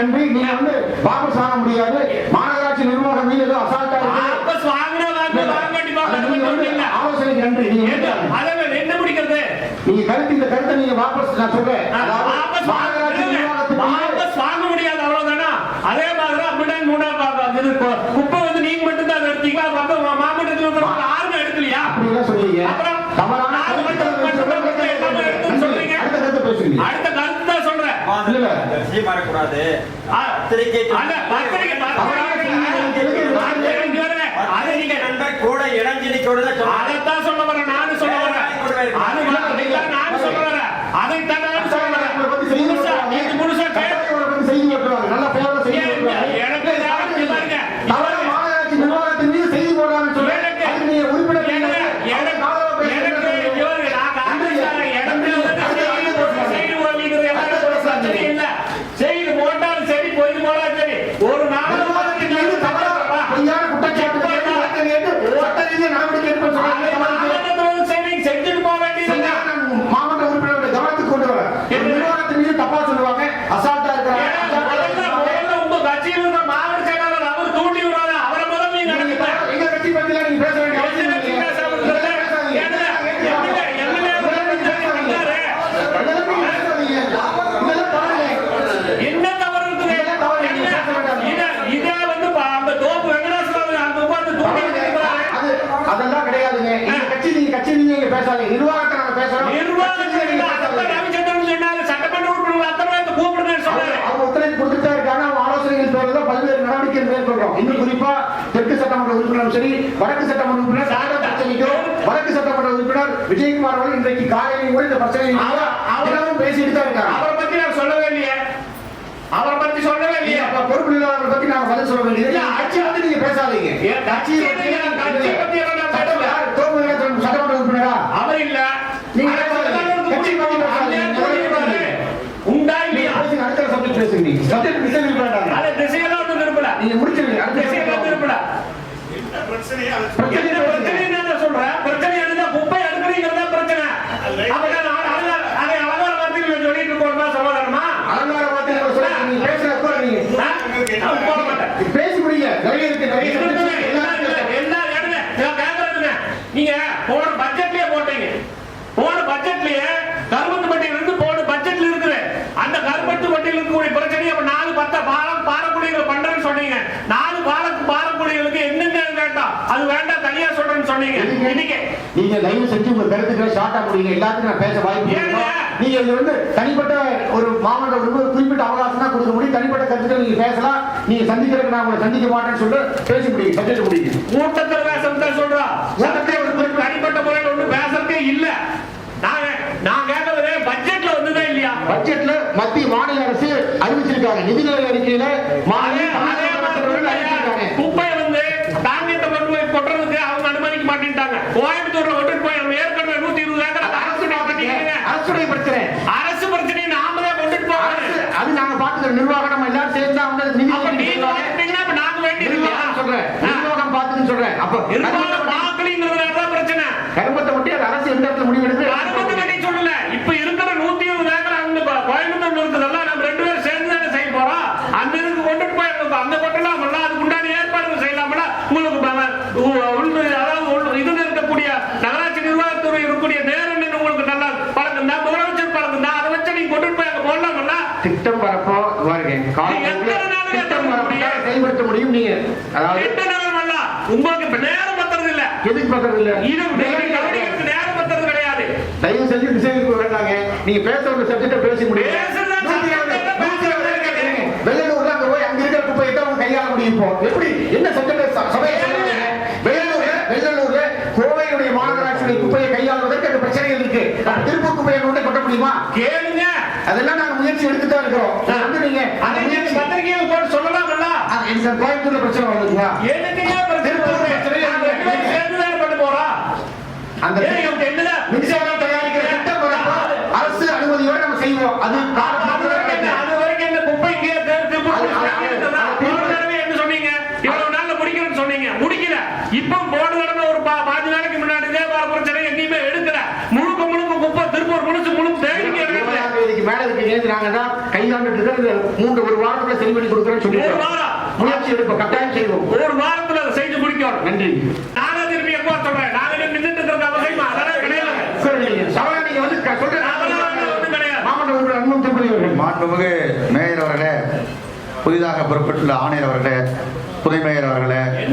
நன்றி. நீங்க வந்து வாபஸ் வாங்க முடியாது. மாநகராட்சி நிர்வாகம் மீது அசால்ட்டா வாபஸ் வாங்கினா வாங்க ஆலோசனைக்கு நன்றி. அதான் என்ன? முடிக்கிறது? நீங்க கருத்து இந்த கருத்தை நீங்க வாபஸ் நான் சொல்றேன். வாபஸ் மாநகராட்சி நிர்வாகத்துக்கு வாபஸ் வாங்க முடியாது. அவ்வளவுதானா? அதே மாதிரி அப்படிதான் மூணா குப்பை வந்து நீங்க மட்டும் தான் எடுத்தீங்களா? மாவட்டத்தில் இருக்கிறவங்க யாருமே எடுக்கலையா? அப்படி எல்லாம் சொல்றீங்க. அப்புறம். அடுத்த கருத்து தான் சொல்றேன். மாறக்கூடாது கூட சொன்னாங்க அதைத்தான் சொல்ல வரேன் நானும் சொல்ல வரேன் அது அதைத்தான் நானும் சொல்ல வரேன் அதைத்தான் நானும் சொல்ல வரேன் இவரை பத்தி செய்தி முழுசா ஓட்டுவாங்க. நீங்க முழுசா கேட்டு இவரை பத்தி செய்தி ஓட்டுவாங்க. நல்ல பேரோட செய்தி ஏன் ஓட்டுவாங்க. எனக்கு யாருக்கு பாருங்க தவறான மாநகராட்சி நிர்வாகத்தின் மீது செய்தி போடுறாங்கன்னு சொல்லி, எனக்கு- அதுக்கு நீங்க உறுப்பினர் எனக்கு நீங்க எனக்கு காலையில பேசுறது எனக்கு இல்லைங்க. இவரு நான் காங்கிரஸ்காரன் இடத்துல வந்து செய்தி போட்டு செய்தி போடுறது எல்லாரும் ஒரு பிரச்சனை இல்ல செய்தி போட்டாலும் சரி பொய் போடாலும் சரி ஒரு நிர்வாகத்தின் மீது தவறா நாள் பொய்யான குற்றச்சாட்டு கேட்டு வழக்கு கேட்டு சட்ட ரீதியாக நடவடிக்கை எடுப்பேன்னு சொன்னாங்க. தவறுக்கு செஞ்சுட்டு போக வேண்டியது சரியா? நான் மாவட்ட உறுப்பினருடைய கவனத்துக்கு கொண்டு வரேன். ஒரு நிர்வாகத்தின் மீது தப்பா சொல்லுவாங்க அசால்ட்டா இருக்கிறாங்க முதல்ல முதல்ல உங்க கட்சியில் இருக்க மாவட்ட செயலாளர் அவர் தூண்டி விடுறாரு அவரை முதல்ல நீங்க நீங்க நடத்துங்க எங்க கட்சி பத்திலாம் நீங்க பேச வேண்டிய அவசியம் கட்சி இல்லைங்க. பேசாம இருக்கிறது. பேசாதீங்க. ஏன்னா, எம்எல்ஏ எம்எல்ஏ பண்றாரு. அதெல்லாம் நீங்க பேசாதீங்க. இதெல்லாம் தவறுங்க. என்ன தவறு இருக்குது இதெல்லாம் தவறு. நீங்க பேச வேண்டாம். இத- இதே வந்து ப- அந்த தோப்பு வெங்கடேஸ்வரர் அந்த உட்கார்ந்து தூண்டி விட்டுருக்காரு. அது அதெல்லாம் கிடையாதுங்க எங்க கட்சி நீங்க கட்சி நீங்க இங்க பேசாதீங்க நிர்வாகத்தை நாங்க பேசுறோம் நிர்வாகத்தில் கட்சி நீங்க அப்ப பேசாதீங்க. ரவிச்சந்திரன் சொன்னாரு, சட்டமன்ற உறுப்பினர்கள் அத்தனை பேர்த்த கூப்பிடுங்கன்னு சொன்னாரு. அவங்க ஒத்துழைப்பு கொடுத்துட்டே இருக்காங்க அவங்க ஆலோசனைகள் பேரில் தான் பல்வேறு நடவடிக்கை மேற்கொள்றோம் இன்னும் குறிப்பா தெற்கு சட்டமன்ற உறுப்பினரும் சரி வடக்கு சட்டமன்ற உறுப்பினர் சாரதா பிரச்சனைக்கும் வடக்கு சட்டமன்ற உறுப்பினர் விஜயகுமார் அவர்கள் இன்றைக்கு காலையிலும் கூட இந்த பிரச்சனையை அவர்- அவர் தினமும் பேசிட்டு தான் இருக்காங்க அவரை பத்தி நான் சொல்லவே இல்லையே அவரை பத்தி சொல்லவே இல்லையே அப்ப பொறுப்பு இல்லாதவங்களை பத்தி நாங்க பதில் சொல்ல வேண்டியது ஆட்சி வந்து நீங்க பேசாதீங்க சட்டமன்ற உறுப்பினரா? அவர் இல்ல. நீங்க அவர் பேசாதீங்க. சட்டமன்றத்துக்கு கட்சி பத்தி பேசாதீங்க. அந்த தூண்டி விடுறாரு. உண்டா நீங்க இல்லையா பேசுங்க அடுத்த நீங்க சப்ஜெக்ட் திசை அது திசையெல்லாம் நீங்க முடிச்சிருங்க. அடுத்த திசையெல்லாம் பிரச்சனை என்ன பிரச்சனை நான் சொல்றேன்? பிரச்சனை இருந்தா குப்பை எடுக்கிறீங்கிறதா பிரச்சனை. அதை வார்த்தைகள் சொல்லிட்டு போறதா சமாதானமா? அலங்கார வார்த்தைகளை சொல்லி நீங்க ஆ? நான் போட மாட்டேன். பேசி முடியல நிறைய இருக்கு நிறைய எல்லாம் எடுங்க. நான். நீங்க போன பட்ஜெட்லயே போட்டீங்க. போன பட்ஜெட்லயே கருமத்து இருக்கக்கூடிய பிரச்சனையை அப்ப நாலு பத்த பாலம் பாரக்குடிகள் பண்றேன்னு சொன்னீங்க. நாலு பாலக்கு பாரக்குடிகளுக்கு என்னென்ன வேண்டாம்? அது வேண்டாம் தனியா சொல்றேன்னு சொன்னீங்க. இன்னைக்கு நீங்க தயவு செஞ்சு உங்க கருத்துக்களை ஷார்ட்டா முடியுங்க எல்லாத்துக்கும் நான் பேச வாய்ப்பு. நீங்க இது வந்து தனிப்பட்ட ஒரு மாவட்ட உறுப்பினர் குறிப்பிட்ட அவகாசம் தான் கொடுக்க முடியும். தனிப்பட்ட கருத்துக்கள் நீங்க பேசலாம். நீங்க சந்திக்கிறதுக்கு நான் உங்களை சந்திக்க மாட்டேன்னு சொல்லிட்டு பேச முடியும் சப்ஜெக்ட் முடியும் கூட்டத்தில் பேசுறது தான் சொல்றோம் ஒரு ஒரு தனிப்பட்ட முறையில் ஒண்ணு பேசுறதே இல்ல. நாங்க நான் கேட்கறது பட்ஜெட்ல வந்துதான் இல்லையா? பட்ஜெட்ல மத்திய மாநில அரசு அறிவிச்சிருக்காங்க நிதிநிலை அறிக்கையில குப்பை வந்து தானியத்தை கொண்டு போய் கொட்டுறதுக்கு அவங்க அனுமதிக்க மாட்டேன்ட்டாங்க. கோயம்புத்தூர்ல கொண்டுட்டு போய் அவங்க ஏற்கனவே நூத்தி இருபது ஏக்கர் அரசு அரசுடைய பிரச்சனை. அரசு பிரச்சனையை நாம தான் கொண்டுட்டு போறோம். அது நாங்க பாத்துக்கிற நிர்வாகம் நம்ம எல்லாரும் சேர்ந்து வந்து நிதி சொல்றேன். நிர்வாகம் பாத்துன்னு சொல்றேன். அப்ப நிர்வாகம் பாக்கலிங்கிறதுனால தான் பிரச்சனை கருமத்தை ஒட்டி அது அரசு எந்த இடத்துல முடிவெடுத்து அனுமதி கட்டி சொல்லல இப்ப இருக்கிற நூத்தி இருபது ஏக்கர் அங்க கோ- கோயம்புத்தூர்ல இருக்குதெல்லாம் நம்ம ரெண்டு பேரும் சேர்ந்து தானே செய்ய போறோம் அந்த இதுக்கு கொண்டுட்டு போய் அந்த கொட்டலாம்ல அதுக்கு உண்டான ஏற்பாடுகள் செய்யலாம்ல உங்களுக்கு ப- உ- உள்ள அதாவது உள்ள இதுல இருக்கக்கூடிய நகராட்சி நிர்வாகத்துறை இருக்கக்கூடிய நேரம் நின்று உங்களுக்கு நல்லா பழக்கம் தான் முதலமைச்சர் பழக்கம் தான் அதை வச்சு நீங்க கொண்டுட்டு போய் அங்க போடலாம்ல திட்டம் வரப்போ பாருங்க காலம் நீங்க எத்தனை நாள் திட்டம் ஏற்பாடு வரப்போ பண்ணீங்க? செயல்படுத்த முடியும் நீங்க. அதாவது நேரம் உங்களுக்கு பத்துறது இல்ல எதுக்கு இல்ல இது நேரம் பத்துறது கிடையாது. தயவு செஞ்சு திசைக்கு வேண்டாங்க. நீங்க பேச ஒரு சப்ஜெக்ட பேசி முடியும். வெள்ளலூர்ல அங்க போய் அங்க இருக்கிற குப்பையை தான் கையாள முடியும் இப்போ எப்படி? என்ன சப்ஜெக்ட் சபையை சொல்றீங்க? வெள்ளலூர்ல கோவையுடைய மாநகராட்சியுடைய குப்பையை கையாளுவதற்கு அந்த பிரச்சனைகள் இருக்கு. திருப்பூர் குப்பையை கொண்டு கொட்ட முடியுமா? கேளுங்க. அதெல்லாம் முயற்சி எடுத்து தான் இருக்கிறோம் வந்து நீங்க அதை நீங்க பத்திரிகையில் போட்டு சொல்லலாம்ல அது இந்த கோயம்புத்தூர்ல பிரச்சனை வருதுங்களா எதுக்குங்க திருப்பூர்? பிரச்சனை பண்ண. அந்த மின்சாரம் தயாரிக்கிற திட்டம் அரசு அனுமதியோட நம்ம செய்வோம் அது அது வரைக்கும் இந்த குப்பை தடவை என்ன சொன்னீங்க? இவ்வளவு நாள்ல முடிக்கிறேன்னு சொன்னீங்க. முடிக்கல. இப்போ போன தடவை ஒரு பா- பாஞ்சு நாளைக்கு முன்னாடி இதே மாதிரி பிரச்சனை எங்கேயுமே எடுக்கல. முழுக்க முழுக்க குப்பை திருப்பூர் முழுசு முழுக்க தேடிங்க எடுக்கல. இருபதாம் தேதிக்கு மேல இருக்கு நேற்று நாங்க தான் கையாண்டுட்டு இருக்கோம் இந்த மூன்று ஒரு வாரத்துல சரி பண்ணி கொடுக்குறேன்னு சொல்லி ஒரு வாரம். முயற்சி எடுப்போம் கட்டாயம் செய்வோம். ஒரு வாரத்துல அதை செஞ்சு முடிக்கணும். நன்றி. நாங்க திருப்பி எப்போ சொல்றேன்? நாங்க நின்றுட்டு இருக்கிற அவசியமா? அதெல்லாம் கிடையாது. சரி சவால் நீங்க வந்து க- சொல்ற அதெல்லாம் ஒண்ணும் கிடையாது. மாவட்ட உறுப்பினர் அன்பும் திருப்பதி அவர்கள். மாண்புமிகு மேயர் அவர்களே புதிதாக பொறுப்பேற்றுள்ள ஆணையர் அவர்களே புதை மேயர் அவர்களே